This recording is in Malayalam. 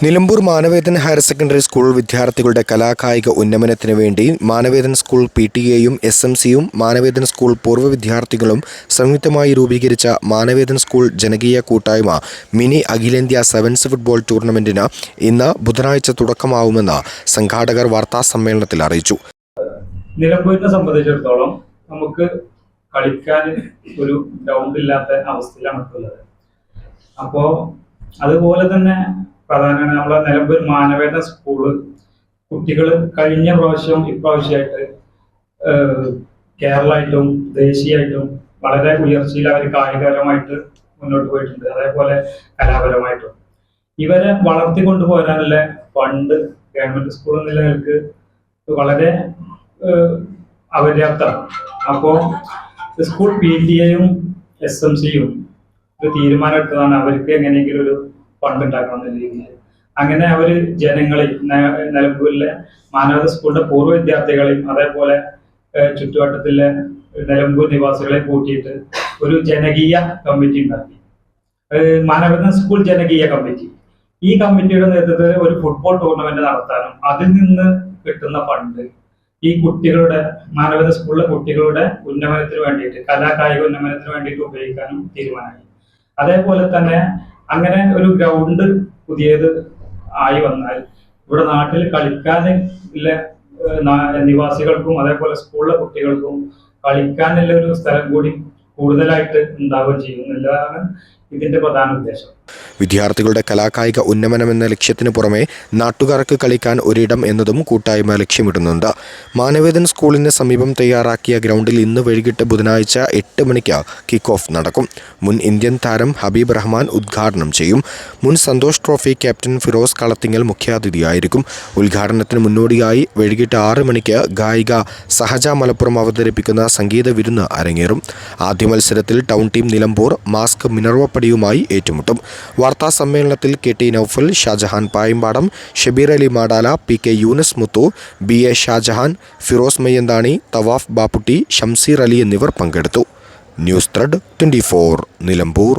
Nilambur Manavedan higher secondary school വിദ്യാർത്ഥികളുടെ കലാകായിക ഉന്നമനത്തിന് വേണ്ടി മാനവേദൻ സ്കൂൾ പി ടി എയും എസ് എം സിയും മാനവേദൻ സ്കൂൾ പൂർവ വിദ്യാർത്ഥികളും സംയുക്തമായി രൂപീകരിച്ച മാനവേദൻ സ്കൂൾ ജനകീയ കൂട്ടായ്മ മിനി അഖിലേന്ത്യാ സെവൻസ് ഫുട്ബോൾ ടൂർണമെന്റിന് ഇന്ന് ബുധനാഴ്ച തുടക്കമാവുമെന്ന് സംഘാടകർ വാർത്താസമ്മേളനത്തിൽ അറിയിച്ചു. നിലമ്പൂരിനെ സംബന്ധിച്ചിടത്തോളം നമുക്ക് കളിക്കാൻ ഒരു ഗ്രൗണ്ട് ഇല്ലാത്ത അവസ്ഥയിലാണ് അപ്പോൾ അപ്പോ അതുപോലെ തന്നെ പ്രധാനമാണ് നമ്മളെ നിലമ്പൂർ മാനവേദ സ്കൂൾ കുട്ടികൾ കഴിഞ്ഞ പ്രാവശ്യം ഇപ്രാവശ്യമായിട്ട് കേരളമായിട്ടും ദേശീയമായിട്ടും വളരെ ഉയർച്ചയിൽ അവർ കായികപരമായിട്ട് മുന്നോട്ട് പോയിട്ടുണ്ട്. അതേപോലെ കലാപരമായിട്ടും. ഇവരെ വളർത്തിക്കൊണ്ടു പോരാനുള്ള ഫണ്ട് ഗവൺമെന്റ് സ്കൂൾ നിലകൾക്ക് വളരെ അപര്യാപ്തമാണ്. അപ്പോ സ്കൂൾ പി ടി എയും എസ് എം സിയും ഒരു തീരുമാനം എടുത്തതാണ്. അവർക്ക് എങ്ങനെയെങ്കിലും ഒരു ഫണ്ട് ഉണ്ടാക്കണം എന്ന രീതിയിൽ. അങ്ങനെ അവർ ജനങ്ങളെ നിലമ്പൂരിലെ മാനവത സ്കൂളിന്റെ പൂർവ വിദ്യാർത്ഥികളെയും അതേപോലെ ചുറ്റുവട്ടത്തിലെ നിലമ്പൂർ നിവാസികളെ കൂട്ടിയിട്ട് ഒരു ജനകീയ കമ്മിറ്റി ഉണ്ടാക്കി. മാനവത സ്കൂൾ ജനകീയ കമ്മിറ്റി. ഈ കമ്മിറ്റിയുടെ നേതൃത്വത്തിൽ ഒരു ഫുട്ബോൾ ടൂർണമെന്റ് നടത്താനും അതിൽ നിന്ന് കിട്ടുന്ന ഫണ്ട് ഈ കുട്ടികളുടെ മാനവത സ്കൂളിലെ കുട്ടികളുടെ ഉന്നമനത്തിന് വേണ്ടിയിട്ട് കലാകായിക ഉന്നമനത്തിന് വേണ്ടിയിട്ട് ഉപയോഗിക്കാനും തീരുമാനമായി. അതേപോലെ തന്നെ അങ്ങനെ ഒരു ഗ്രൗണ്ട് പുതിയത് ആയി വന്നാൽ ഇവിടെ നാട്ടിൽ കളിക്കാൻ ഉള്ള നിവാസികൾക്കും അതേപോലെ സ്കൂളിലെ കുട്ടികൾക്കും കളിക്കാനുള്ള ഒരു സ്ഥലം കൂടി കൂടുതലായിട്ട് ഉണ്ടാവുകയും ചെയ്യുന്നില്ലാണ് ഇതിന്റെ പ്രധാന ഉദ്ദേശം. വിദ്യാർത്ഥികളുടെ കലാകായിക ഉന്നമനം എന്ന ലക്ഷ്യത്തിന് പുറമെ നാട്ടുകാർക്ക് കളിക്കാൻ ഒരിടം എന്നതും കൂട്ടായ്മ ലക്ഷ്യമിടുന്നുണ്ട്. മാനവേദൻ സ്കൂളിന് സമീപം തയ്യാറാക്കിയ ഗ്രൗണ്ടിൽ ഇന്ന് വൈകിട്ട് ബുധനാഴ്ച എട്ട് മണിക്ക് കിക്ക് ഓഫ് നടക്കും. മുൻ ഇന്ത്യൻ താരം ഹബീബ് റഹ്മാൻ ഉദ്ഘാടനം ചെയ്യും. മുൻ സന്തോഷ് ട്രോഫി ക്യാപ്റ്റൻ ഫിറോസ് കളത്തിങ്ങൽ മുഖ്യാതിഥിയായിരിക്കും. ഉദ്ഘാടനത്തിന് മുന്നോടിയായി വൈകിട്ട് ആറ് മണിക്ക് ഗായിക സഹജ മലപ്പുറം അവതരിപ്പിക്കുന്ന സംഗീത വിരുന്ന് അരങ്ങേറും. ആദ്യ മത്സരത്തിൽ ടൗൺ ടീം നിലമ്പൂർ മാസ്ക് മിനർവപ്പടിയുമായി ഏറ്റുമുട്ടും. വാർത്താ സമ്മേളനത്തിൽ K T Noufal Shajahan Payampadam Shabeer Ali Madala P K Younus Muthu B A Shajahan Firos Mayyanthani Thawaf Bapputty Shamseer Ali എന്നിവർ പങ്കെടുത്തു. News thread twenty Nilambur.